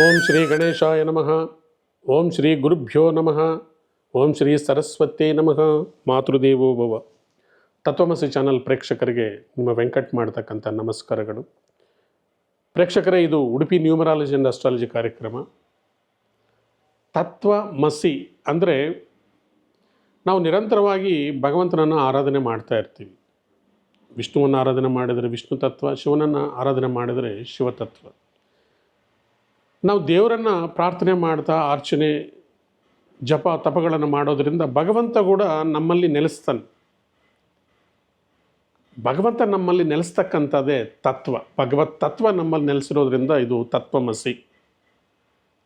ಓಂ ಶ್ರೀ ಗಣೇಶಾಯ ನಮಃ. ಓಂ ಶ್ರೀ ಗುರುಭ್ಯೋ ನಮಃ. ಓಂ ಶ್ರೀ ಸರಸ್ವತಿ ನಮಃ. ಮಾತೃದೇವೋ ಭವ. ತತ್ವಮಸಿ ಚಾನಲ್ ಪ್ರೇಕ್ಷಕರಿಗೆ ನಿಮ್ಮ ವೆಂಕಟ್ ಮಾಡ್ತಕ್ಕಂಥ ನಮಸ್ಕಾರಗಳು. ಪ್ರೇಕ್ಷಕರೇ, ಇದು ಉಡುಪಿ ನ್ಯೂಮರಾಲಜಿ ಆ್ಯಂಡ್ ಅಸ್ಟ್ರಾಲಜಿ ಕಾರ್ಯಕ್ರಮ. ತತ್ವ ಮಸಿ ಅಂದರೆ ನಾವು ನಿರಂತರವಾಗಿ ಭಗವಂತನನ್ನು ಆರಾಧನೆ ಮಾಡ್ತಾ ಇರ್ತೀವಿ. ವಿಷ್ಣುವನ್ನು ಆರಾಧನೆ ಮಾಡಿದರೆ ವಿಷ್ಣು ತತ್ವ, ಶಿವನನ್ನು ಆರಾಧನೆ ಮಾಡಿದರೆ ಶಿವತತ್ವ ನಾವು ದೇವರನ್ನು ಪ್ರಾರ್ಥನೆ ಮಾಡ್ತಾ ಅರ್ಚನೆ, ಜಪ, ತಪಗಳನ್ನು ಮಾಡೋದರಿಂದ ಭಗವಂತ ಕೂಡ ನಮ್ಮಲ್ಲಿ ನೆಲೆಸ್ತಾನೆ. ಭಗವಂತ ನಮ್ಮಲ್ಲಿ ನೆಲೆಸ್ತಕ್ಕಂಥದ್ದೇ ತತ್ವ. ಭಗವತ್ ತತ್ವ ನಮ್ಮಲ್ಲಿ ನೆಲೆಸಿರೋದ್ರಿಂದ ಇದು ತತ್ವಮಸಿ.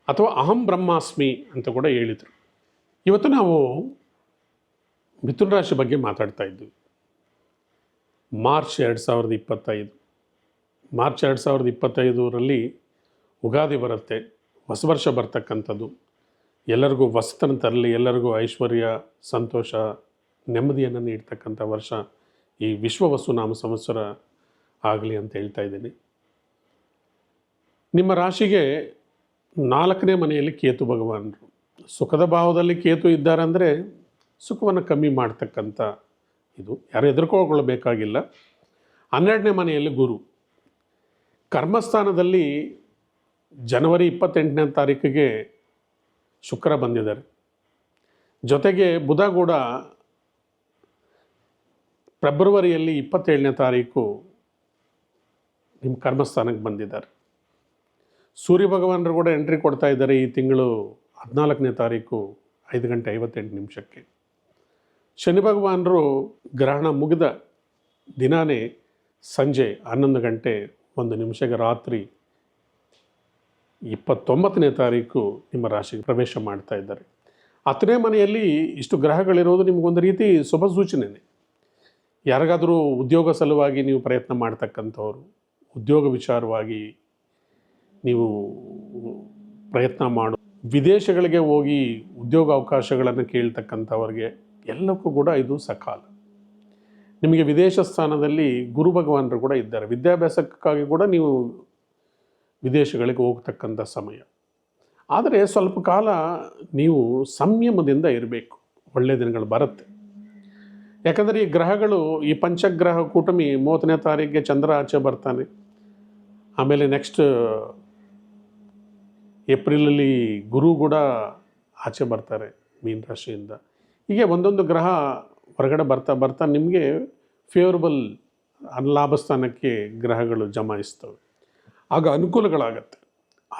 ಅಥವಾ ಅಹಂ ಬ್ರಹ್ಮಾಸ್ಮಿ ಅಂತ ಕೂಡ ಹೇಳಿದರು. ಇವತ್ತು ನಾವು ಮಿಥುನ ರಾಶಿ ಬಗ್ಗೆ ಮಾತಾಡ್ತಾ ಇದ್ವಿ. ಮಾರ್ಚ್ ಎರಡು ಸಾವಿರದ ಇಪ್ಪತ್ತೈದು. ಮಾರ್ಚ್ ಎರಡು ಸಾವಿರದ ಇಪ್ಪತ್ತೈದರಲ್ಲಿ ಉಗಾದಿ ಬರುತ್ತೆ ಹೊಸ ವರ್ಷ ಬರ್ತಕ್ಕಂಥದ್ದು. ಎಲ್ಲರಿಗೂ ವಸತನ ತರಲಿ, ಎಲ್ಲರಿಗೂ ಐಶ್ವರ್ಯ, ಸಂತೋಷ, ನೆಮ್ಮದಿಯನ್ನು ನೀಡ್ತಕ್ಕಂಥ ವರ್ಷ ಈ ವಿಶ್ವ ವಸುನಾಮ ಸಂವತ್ಸರ ಆಗಲಿ ಅಂತ ಹೇಳ್ತಾ ಇದ್ದೀನಿ. ನಿಮ್ಮ ರಾಶಿಗೆ ನಾಲ್ಕನೇ ಮನೆಯಲ್ಲಿ ಕೇತು ಭಗವಾನರು. ಸುಖದ ಭಾವದಲ್ಲಿ ಕೇತು ಇದ್ದಾರೆ ಅಂದರೆ ಸುಖವನ್ನು ಕಮ್ಮಿ ಮಾಡ್ತಕ್ಕಂಥ ಇದು. ಯಾರು ಎದುರ್ಕೊಳ್ಬೇಕಾಗಿಲ್ಲ ಹನ್ನೆರಡನೇ ಮನೆಯಲ್ಲಿ ಗುರು. ಕರ್ಮಸ್ಥಾನದಲ್ಲಿ ಜನವರಿ ಇಪ್ಪತ್ತೆಂಟನೇ ತಾರೀಕಿಗೆ ಶುಕ್ರ ಬಂದಿದ್ದಾರೆ. ಜೊತೆಗೆ ಬುಧ ಕೂಡ ಫೆಬ್ರವರಿಯಲ್ಲಿ ಇಪ್ಪತ್ತೇಳನೇ ತಾರೀಕು ನಿಮ್ಮ ಕರ್ಮಸ್ಥಾನಕ್ಕೆ ಬಂದಿದ್ದಾರೆ. ಸೂರ್ಯ ಭಗವಾನರು ಕೂಡ ಎಂಟ್ರಿ ಕೊಡ್ತಾ ಇದ್ದಾರೆ ಈ ತಿಂಗಳು ಹದಿನಾಲ್ಕನೇ ತಾರೀಕು ಐದು ಗಂಟೆ ಐವತ್ತೆಂಟು ನಿಮಿಷಕ್ಕೆ. ಶನಿ ಭಗವಾನರು ಗ್ರಹಣ ಮುಗಿದ ದಿನಾನೇ ಸಂಜೆ ಹನ್ನೊಂದು ಗಂಟೆ ಒಂದು ನಿಮಿಷಕ್ಕೆ ರಾತ್ರಿ ಇಪ್ಪತ್ತೊಂಬತ್ತನೇ ತಾರೀಕು ನಿಮ್ಮ ರಾಶಿಗೆ ಪ್ರವೇಶ ಮಾಡ್ತಾ ಇದ್ದಾರೆ. ಹತ್ತನೇ ಮನೆಯಲ್ಲಿ ಇಷ್ಟು ಗ್ರಹಗಳಿರೋದು ನಿಮಗೊಂದು ರೀತಿ ಶುಭ ಸೂಚನೆಯೇ ಯಾರಿಗಾದರೂ ಉದ್ಯೋಗ ಸಲುವಾಗಿ ನೀವು ಪ್ರಯತ್ನ ಮಾಡ್ತಕ್ಕಂಥವ್ರು, ಉದ್ಯೋಗ ವಿಚಾರವಾಗಿ ನೀವು ಪ್ರಯತ್ನ ಮಾಡು, ವಿದೇಶಗಳಿಗೆ ಹೋಗಿ ಉದ್ಯೋಗ ಅವಕಾಶಗಳನ್ನು ಕೇಳ್ತಕ್ಕಂಥವ್ರಿಗೆ ಎಲ್ಲಕ್ಕೂ ಕೂಡ ಇದು ಸಕಾಲ. ನಿಮಗೆ ವಿದೇಶ ಸ್ಥಾನದಲ್ಲಿ ಗುರು ಭಗವಾನರು ಕೂಡ ಇದ್ದಾರೆ. ವಿದ್ಯಾಭ್ಯಾಸಕ್ಕಾಗಿ ಕೂಡ ನೀವು ವಿದೇಶಗಳಿಗೆ ಹೋಗ್ತಕ್ಕಂಥ ಸಮಯ. ಆದರೆ ಸ್ವಲ್ಪ ಕಾಲ ನೀವು ಸಂಯಮದಿಂದ ಇರಬೇಕು. ಒಳ್ಳೆಯ ದಿನಗಳು ಬರುತ್ತೆ. ಯಾಕಂದರೆ ಈ ಗ್ರಹಗಳು, ಈ ಪಂಚಗ್ರಹ ಕೂಟಮಿ ಮೂವತ್ತನೇ ತಾರೀಕಿಗೆ ಚಂದ್ರ ಆಚೆ ಬರ್ತಾನೆ. ಆಮೇಲೆ ನೆಕ್ಸ್ಟ್ ಏಪ್ರಿಲಲ್ಲಿ ಗುರು ಕೂಡ ಆಚೆ ಬರ್ತಾರೆ ಮೀನ ರಾಶಿಯಿಂದ. ಹೀಗೆ ಒಂದೊಂದು ಗ್ರಹ ಹೊರಗಡೆ ಬರ್ತಾ ಬರ್ತಾ ನಿಮಗೆ ಫೇವರಬಲ್ ಲಾಭಸ್ಥಾನಕ್ಕೆ ಗ್ರಹಗಳು ಜಮಾಯಿಸ್ತವೆ. ಆಗ ಅನುಕೂಲಗಳಾಗತ್ತೆ.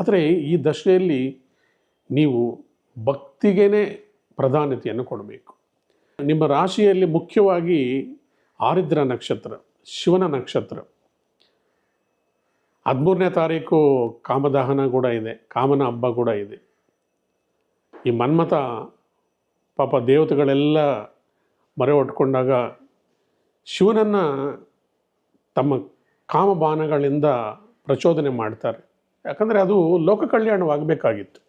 ಆದರೆ ಈ ದಶೆಯಲ್ಲಿ ನೀವು ಭಕ್ತಿಗೇ ಪ್ರಾಧಾನ್ಯತೆಯನ್ನು ಕೊಡಬೇಕು. ನಿಮ್ಮ ರಾಶಿಯಲ್ಲಿ ಮುಖ್ಯವಾಗಿ ಆರಿದ್ರ ನಕ್ಷತ್ರ, ಶಿವನ ನಕ್ಷತ್ರ. ಹದಿಮೂರನೇ ತಾರೀಕು ಕಾಮದಹನ ಕೂಡ ಇದೆ, ಕಾಮನ ಹಬ್ಬ ಕೂಡ ಇದೆ. ಈ ಮನ್ಮಥ ಪಾಪ ದೇವತೆಗಳೆಲ್ಲ ಮರೆ ಒಟ್ಕೊಂಡಾಗ ಶಿವನನ್ನು ತಮ್ಮ ಕಾಮಬಾಣಗಳಿಂದ ಪ್ರಚೋದನೆ ಮಾಡ್ತಾರೆ. ಯಾಕಂದರೆ ಅದು ಲೋಕ ಕಲ್ಯಾಣವಾಗಬೇಕಾಗಿತ್ತು.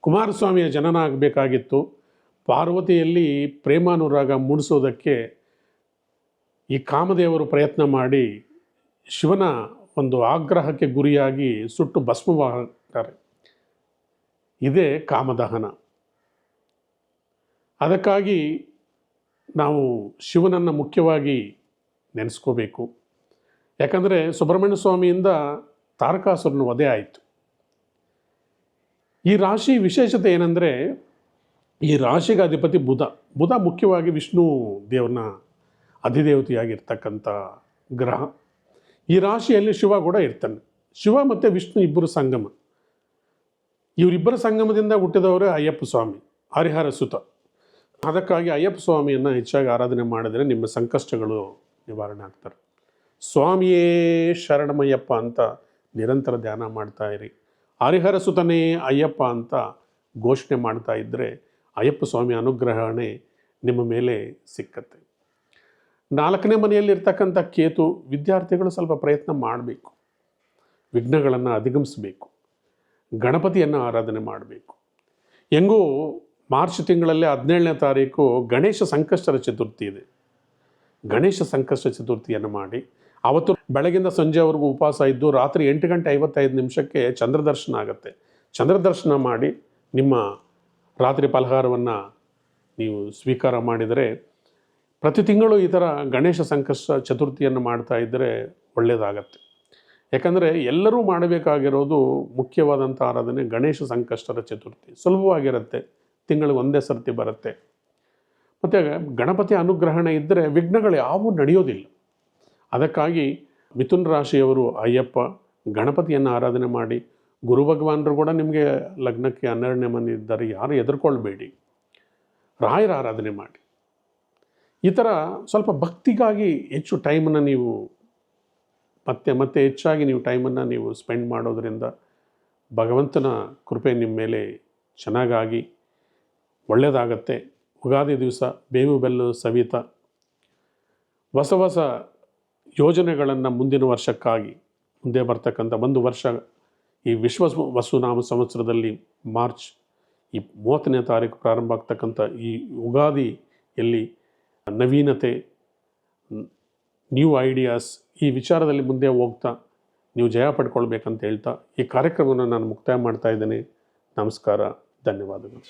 ಕುಮಾರಸ್ವಾಮಿಯ ಜನನ ಆಗಬೇಕಾಗಿತ್ತು. ಪಾರ್ವತಿಯಲ್ಲಿ ಪ್ರೇಮಾನುರಾಗ ಮೂಡಿಸೋದಕ್ಕೆ ಈ ಕಾಮದೇವರು ಪ್ರಯತ್ನ ಮಾಡಿ ಶಿವನ ಒಂದು ಆಗ್ರಹಕ್ಕೆ ಗುರಿಯಾಗಿ ಸುಟ್ಟು ಭಸ್ಮವಾಗ್ತಾರೆ. ಇದೇ ಕಾಮದಹನ. ಅದಕ್ಕಾಗಿ ನಾವು ಶಿವನನ್ನು ಮುಖ್ಯವಾಗಿ ನೆನೆಸ್ಕೋಬೇಕು. ಯಾಕಂದರೆ ಸುಬ್ರಹ್ಮಣ್ಯ ಸ್ವಾಮಿಯಿಂದ ತಾರಕಾಸುರನ ವಧೆ ಆಯಿತು. ಈ ರಾಶಿ ವಿಶೇಷತೆ ಏನಂದರೆ, ಈ ರಾಶಿಗೆ ಅಧಿಪತಿ ಬುಧ. ಬುಧ ಮುಖ್ಯವಾಗಿ ವಿಷ್ಣು ದೇವರನ್ನ ಅಧಿದೇವತೆಯಾಗಿರ್ತಕ್ಕಂಥ ಗ್ರಹ. ಈ ರಾಶಿಯಲ್ಲಿ ಶಿವ ಕೂಡ ಇರ್ತಾನೆ. ಶಿವ ಮತ್ತು ವಿಷ್ಣು ಇಬ್ಬರು ಸಂಗಮ. ಇವರಿಬ್ಬರ ಸಂಗಮದಿಂದ ಹುಟ್ಟಿದವರೇ ಅಯ್ಯಪ್ಪ ಸ್ವಾಮಿ, ಹರಿಹರ ಸುತ. ಅದಕ್ಕಾಗಿ ಅಯ್ಯಪ್ಪ ಸ್ವಾಮಿಯನ್ನು ಹೆಚ್ಚಾಗಿ ಆರಾಧನೆ ಮಾಡಿದರೆ ನಿಮ್ಮ ಸಂಕಷ್ಟಗಳು ನಿವಾರಣೆ ಆಗ್ತಾರೆ. ಸ್ವಾಮಿಯೇ ಶರಣಮಯ್ಯಪ್ಪ ಅಂತ ನಿರಂತರ ಧ್ಯಾನ ಮಾಡ್ತಾ ಇರಿ. ಹರಿಹರ ಸುತನೇ ಅಯ್ಯಪ್ಪ ಅಂತ ಘೋಷಣೆ ಮಾಡ್ತಾ ಇದ್ದರೆ ಅಯ್ಯಪ್ಪ ಸ್ವಾಮಿ ಅನುಗ್ರಹಣೆ ನಿಮ್ಮ ಮೇಲೆ ಸಿಕ್ಕತ್ತೆ. ನಾಲ್ಕನೇ ಮನೆಯಲ್ಲಿರ್ತಕ್ಕಂಥ ಕೇತು ವಿದ್ಯಾರ್ಥಿಗಳು ಸ್ವಲ್ಪ ಪ್ರಯತ್ನ ಮಾಡಬೇಕು. ವಿಘ್ನಗಳನ್ನು ಅಧಿಗಮಿಸಬೇಕು. ಗಣಪತಿಯನ್ನು ಆರಾಧನೆ ಮಾಡಬೇಕು. ಹೆಂಗೂ ಮಾರ್ಚ್ ತಿಂಗಳಲ್ಲೇ ಹದಿನೇಳನೇ ತಾರೀಕು ಗಣೇಶ ಸಂಕಷ್ಟರ ಚತುರ್ಥಿ ಇದೆ. ಗಣೇಶ ಸಂಕಷ್ಟ ಚತುರ್ಥಿಯನ್ನು ಮಾಡಿ ಅವತ್ತು ಬೆಳಗಿಂದ ಸಂಜೆವರೆಗೂ ಉಪವಾಸ ಇದ್ದು ರಾತ್ರಿ ಎಂಟು ಗಂಟೆ ಐವತ್ತೈದು ನಿಮಿಷಕ್ಕೆ ಚಂದ್ರದರ್ಶನ ಆಗುತ್ತೆ. ಚಂದ್ರದರ್ಶನ ಮಾಡಿ ನಿಮ್ಮ ರಾತ್ರಿ ಫಲಹಾರವನ್ನು ನೀವು ಸ್ವೀಕಾರ ಮಾಡಿದರೆ ಪ್ರತಿ ತಿಂಗಳು ಈ ಥರ ಗಣೇಶ ಸಂಕಷ್ಟ ಚತುರ್ಥಿಯನ್ನು ಮಾಡ್ತಾ ಇದ್ದರೆ ಒಳ್ಳೆಯದಾಗತ್ತೆ. ಯಾಕಂದರೆ ಎಲ್ಲರೂ ಮಾಡಬೇಕಾಗಿರೋದು ಮುಖ್ಯವಾದಂಥ ಆರಾಧನೆ ಗಣೇಶ ಸಂಕಷ್ಟರ ಚತುರ್ಥಿ. ಸುಲಭವಾಗಿರುತ್ತೆ. ತಿಂಗಳಿಗೆ ಒಂದೇ ಸರ್ತಿ ಬರುತ್ತೆ. ಮತ್ತು ಗಣಪತಿ ಅನುಗ್ರಹಣೆ ಇದ್ದರೆ ವಿಘ್ನಗಳು ಯಾವೂ ನಡೆಯೋದಿಲ್ಲ. ಅದಕ್ಕಾಗಿ ಮಿಥುನ್ ರಾಶಿಯವರು ಅಯ್ಯಪ್ಪ ಗಣಪತಿಯನ್ನು ಆರಾಧನೆ ಮಾಡಿ ಗುರು ಭಗವಾನರು ಕೂಡ ನಿಮಗೆ ಲಗ್ನಕ್ಕೆ ಹನ್ನೆರಡನೇ ಮನೆ ಇದ್ದಾರೆ ಯಾರು ಎದುರ್ಕೊಳ್ಬೇಡಿ ರಾಯರ ಆರಾಧನೆ ಮಾಡಿ. ಈ ಥರ ಸ್ವಲ್ಪ ಭಕ್ತಿಗಾಗಿ ಹೆಚ್ಚು ಟೈಮನ್ನು ನೀವು ಮತ್ತೆ ಮತ್ತೆ ಹೆಚ್ಚಾಗಿ ನೀವು ಟೈಮನ್ನು ನೀವು ಸ್ಪೆಂಡ್ ಮಾಡೋದರಿಂದ ಭಗವಂತನ ಕೃಪೆ ನಿಮ್ಮ ಮೇಲೆ ಚೆನ್ನಾಗಾಗಿ ಒಳ್ಳೆಯದಾಗತ್ತೆ. ಉಗಾದಿ ದಿವಸ ಬೇವು ಬೆಲ್ಲು ಸವಿತ. ಹೊಸ ಹೊಸ ಯೋಜನೆಗಳನ್ನು ಮುಂದಿನ ವರ್ಷಕ್ಕಾಗಿ, ಮುಂದೆ ಬರ್ತಕ್ಕಂಥ ಒಂದು ವರ್ಷ ಈ ವಿಶ್ವ ವಸುನಾಮ ಸಂವತ್ಸರದಲ್ಲಿ ಮಾರ್ಚ್ ಈ ಮೂವತ್ತನೇ ತಾರೀಕು ಪ್ರಾರಂಭ ಆಗ್ತಕ್ಕಂಥ ಈ ಯುಗಾದಿಯಲ್ಲಿ ನವೀನತೆ ನ್ಯೂ ಐಡಿಯಾಸ್ ಈ ವಿಚಾರದಲ್ಲಿ ಮುಂದೆ ಹೋಗ್ತಾ ನೀವು ಜಯ ಪಡ್ಕೊಳ್ಬೇಕಂತ ಹೇಳ್ತಾ ಈ ಕಾರ್ಯಕ್ರಮವನ್ನು ನಾನು ಮುಕ್ತಾಯ ಮಾಡ್ತಾ ಇದ್ದೇನೆ. ನಮಸ್ಕಾರ, ಧನ್ಯವಾದಗಳು.